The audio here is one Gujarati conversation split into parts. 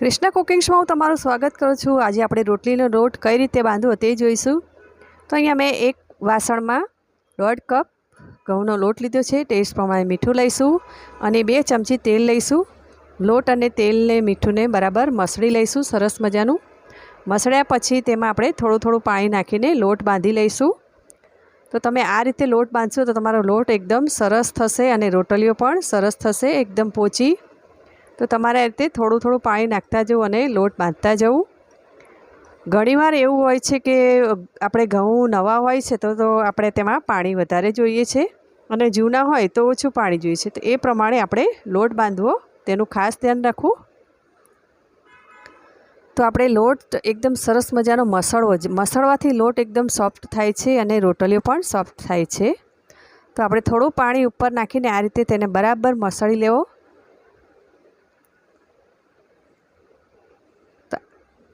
કૃષ્ણ કુકિંગ્સમાં હું તમારું સ્વાગત કરું છું. આજે આપણે રોટલીનો લોટ કઈ રીતે બાંધવો તે જોઈશું. તો અહીંયા મેં એક વાસણમાં દોઢ કપ ઘઉંનો લોટ લીધો છે. ટેસ્ટ પ્રમાણે મીઠું લઈશું અને બે ચમચી તેલ લઈશું. લોટ અને તેલને મીઠુંને બરાબર મસળી લઈશું સરસ મજાનું. મસળ્યા પછી તેમાં આપણે થોડું થોડું પાણી નાખીને લોટ બાંધી લઈશું. તો તમે આ રીતે લોટ બાંધશો તો તમારો લોટ એકદમ સરસ થશે અને રોટલીઓ પણ સરસ થશે, એકદમ પોચી તો તમારે રીતે થોડું થોડું પાણી નાખતા જવું અને લોટ બાંધતા જવું. ઘણીવાર એવું હોય છે કે, આપણે ઘઉં નવા હોય છે તો તો આપણે તેમાં પાણી વધારે જોઈએ છે અને જૂના હોય તો ઓછું પાણી જોઈએ છે. તો એ પ્રમાણે આપણે લોટ બાંધવો, તેનું ખાસ ધ્યાન રાખવું. તો આપણે લોટ એકદમ સરસ મજાનો મસળવો મસળવાથી લોટ એકદમ સોફ્ટ થાય છે અને રોટલીઓ પણ સોફ્ટ થાય છે. તો આપણે થોડું પાણી ઉપર નાખીને આ રીતે તેને બરાબર મસળી લેવો.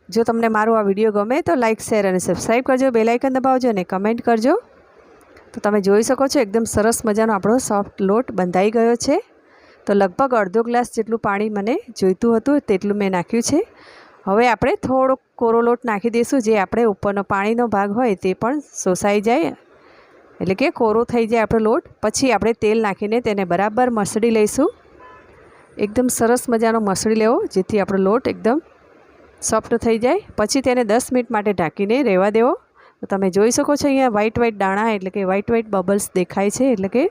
જો તમને મારો આ વીડિયો ગમે તો લાઇક શેર અને સબસ્ક્રાઈબ કરજો બેલાઇકન દબાવજો અને કમેન્ટ કરજો. તો તમે જોઈ શકો છો એકદમ સરસ મજાનો આપણો સોફ્ટ લોટ બંધાઈ ગયો છે. તો લગભગ અડધો ગ્લાસ જેટલું પાણી મને જોઈતું હતું તેટલું મેં નાખ્યું છે. હવે આપણે થોડોક કોરો લોટ નાખી દઈશું, જે આપણે ઉપરનો પાણીનો ભાગ હોય તે પણ શોષાઈ જાય. એટલે કે કોરો થઈ જાય આપણો લોટ. પછી આપણે તેલ નાખીને તેને બરાબર મસળી લઈશું. એકદમ સરસ મજાનો મસળી લેવો, જેથી આપણો લોટ એકદમ સોફ્ટ થઈ જાય. પછી તેને દસ મિનિટ માટે ઢાંકીને રહેવા દેવો. તો તમે જોઈ શકો છો અહીંયા વ્હાઈટ વ્હાઈટ દાણા એટલે કે વ્હાઈટ વ્હાઈટ બબલ્સ દેખાય છે એટલે કે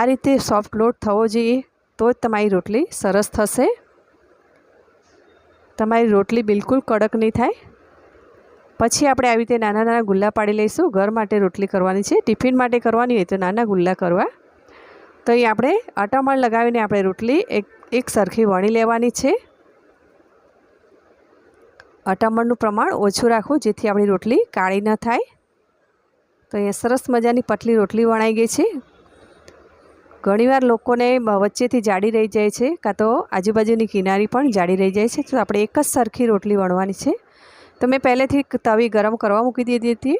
આ રીતે સોફ્ટ લોટ થવો જોઈએ તો જ તમારી રોટલી સરસ થશે. તમારી રોટલી બિલકુલ કડક નહીં થાય. પછી આપણે આવી રીતે નાના નાના ગુલ્લા પાડી લઈશું. ઘર માટે રોટલી કરવાની છે. ટિફિન માટે કરવાની હોય તો નાના ગુલ્લા કરવા. તો અહીં આપણે અટામણ લગાવીને આપણે રોટલી એક એક સરખી વણી લેવાની છે. અટામણનું પ્રમાણ ઓછું રાખવું, જેથી આપણી રોટલી કાળી ન થાય. તો અહીંયા સરસ મજાની પતલી રોટલી વણાઈ ગઈ છે. ઘણીવાર લોકોને વચ્ચેથી જાડી રહી જાય છે, કાં તો આજુબાજુની કિનારી પણ જાડી રહી જાય છે. તો આપણે એક જ સરખી રોટલી વણવાની છે. તો મેં પહેલેથી તવી ગરમ કરવા મૂકી દીધી હતી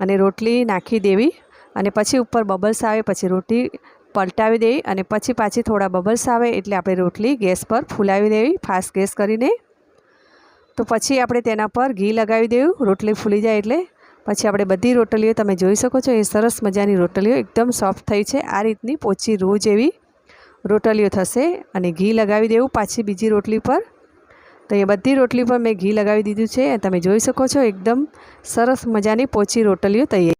અને રોટલી નાખી દેવી અને પછી ઉપર બબલ્સ આવે, પછી રોટલી પલટાવી દેવી અને પછી પાછી થોડા બબલ્સ આવે એટલે આપણે રોટલી ગેસ પર ફૂલાવી દેવી, ફાસ્ટ ગેસ કરીને. તો પછી આપણે તેના પર ઘી લગાવી દેવું. રોટલી ફૂલી જાય એટલે. પછી આપણે બધી રોટલીઓ તમે જોઈ શકો છો. એ સરસ મજાની રોટલીઓ એકદમ સોફ્ટ થઈ છે. આ રીતની પોચી રૂ જેવી રોટલીઓ થશે. અને ઘી લગાવી દેવું પાછી બીજી રોટલી પર. તો એ બધી રોટલી પર મેં ઘી લગાવી દીધું છે. તમે જોઈ શકો છો, એકદમ સરસ મજાની પોચી રોટલીઓ તૈયાર